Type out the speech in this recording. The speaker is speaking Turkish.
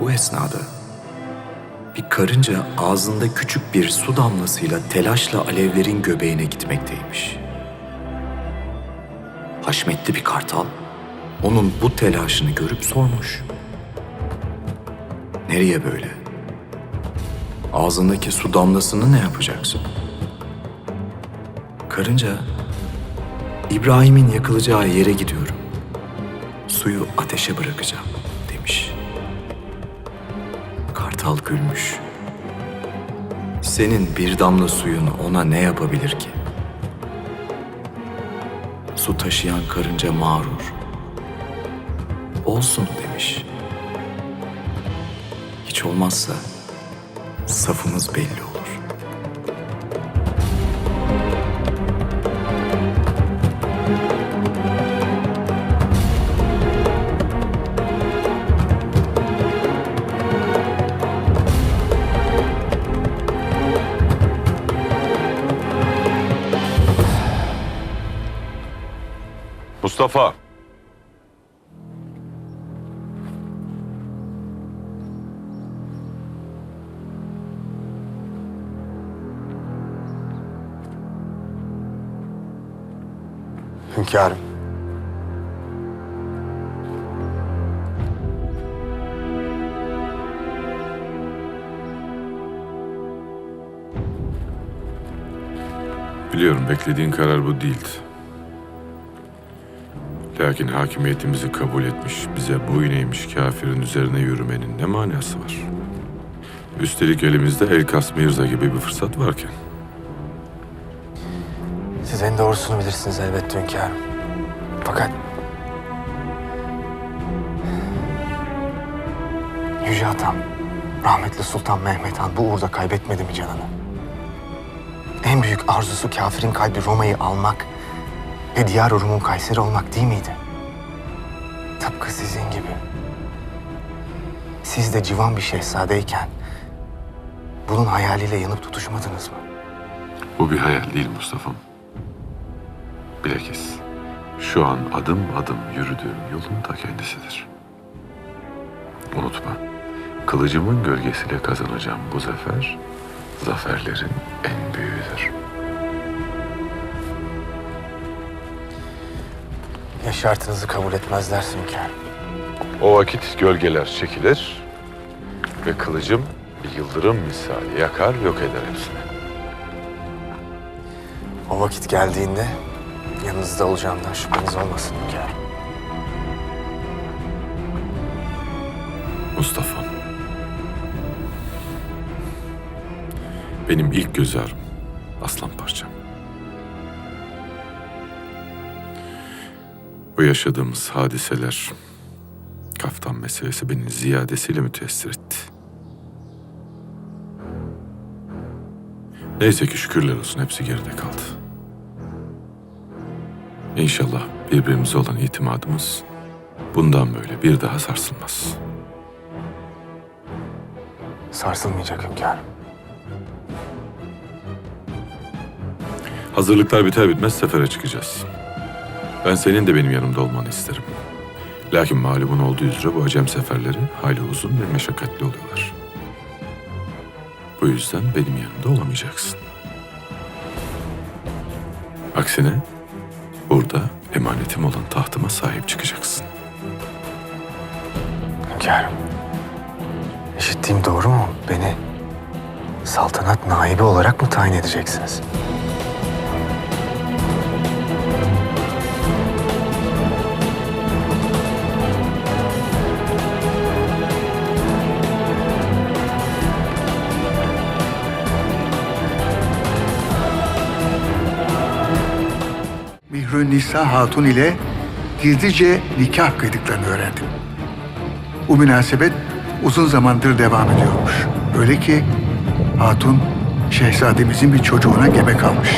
Bu esnada bir karınca ağzında küçük bir su damlasıyla telaşla alevlerin göbeğine gitmekteymiş. Haşmetli bir kartal onun bu telaşını görüp sormuş. Nereye böyle? Ağzındaki su damlasını ne yapacaksın? Karınca, İbrahim'in yakılacağı yere gidiyorum. Suyu ateşe bırakacağım. Kartal gülmüş. Senin bir damla suyun ona ne yapabilir ki? Su taşıyan karınca mağrur. Olsun demiş. Hiç olmazsa safımız belli olur. Mustafa. Hünkârım. Biliyorum beklediğin karar bu değildi. Lakin hakimiyetimizi kabul etmiş, bize boyun eğmiş kafirin üzerine yürümenin ne manası var? Üstelik elimizde Elkas Mirza gibi bir fırsat varken. Siz en doğrusunu bilirsiniz elbette hünkârım. Fakat... Yüce Atam, rahmetli Sultan Mehmet Han bu uğurda kaybetmedi mi canını? En büyük arzusu kafirin kalbi Roma'yı almak ve diğer Rum'un Kayseri olmak değil miydi? Tıpkı sizin gibi. Siz de civan bir şehzadeyken bunun hayaliyle yanıp tutuşmadınız mı? Bu bir hayal değil Mustafa'm. Bilakis şu an adım adım yürüdüğüm yolun ta kendisidir. Unutma, kılıcımın gölgesiyle kazanacağım bu zafer, zaferlerin en büyüğüdür. Ya şartınızı kabul etmezlerse hünkârım? O vakit gölgeler çekilir ve kılıcım bir yıldırım misali yakar yok eder hepsini. O vakit geldiğinde yanınızda olacağımdan şüpheniz olmasın hünkârım. Mustafa. Benim ilk göz ağrım, aslan parçam. Bu yaşadığımız hadiseler, kaftan meselesi beni ziyadesiyle müteessir etti. Neyse ki şükürler olsun hepsi geride kaldı. İnşallah birbirimize olan itimadımız bundan böyle bir daha sarsılmaz. Sarsılmayacak hünkârım. Hazırlıklar biter bitmez sefere çıkacağız. Ben senin de benim yanımda olmanı isterim. Lakin malumun olduğu üzere bu acem seferleri hayli uzun ve meşakkatli oluyorlar. Bu yüzden benim yanımda olamayacaksın. Aksine burada emanetim olan tahtıma sahip çıkacaksın. Hünkârım. İşittiğim doğru mu? Beni saltanat naibi olarak mı tayin edeceksiniz? Mihrün Nisa Hatun ile gizlice nikah kıydıklarını öğrendim. Bu münasebet uzun zamandır devam ediyormuş. Öyle ki Hatun şehzademizin bir çocuğuna gebe kalmış.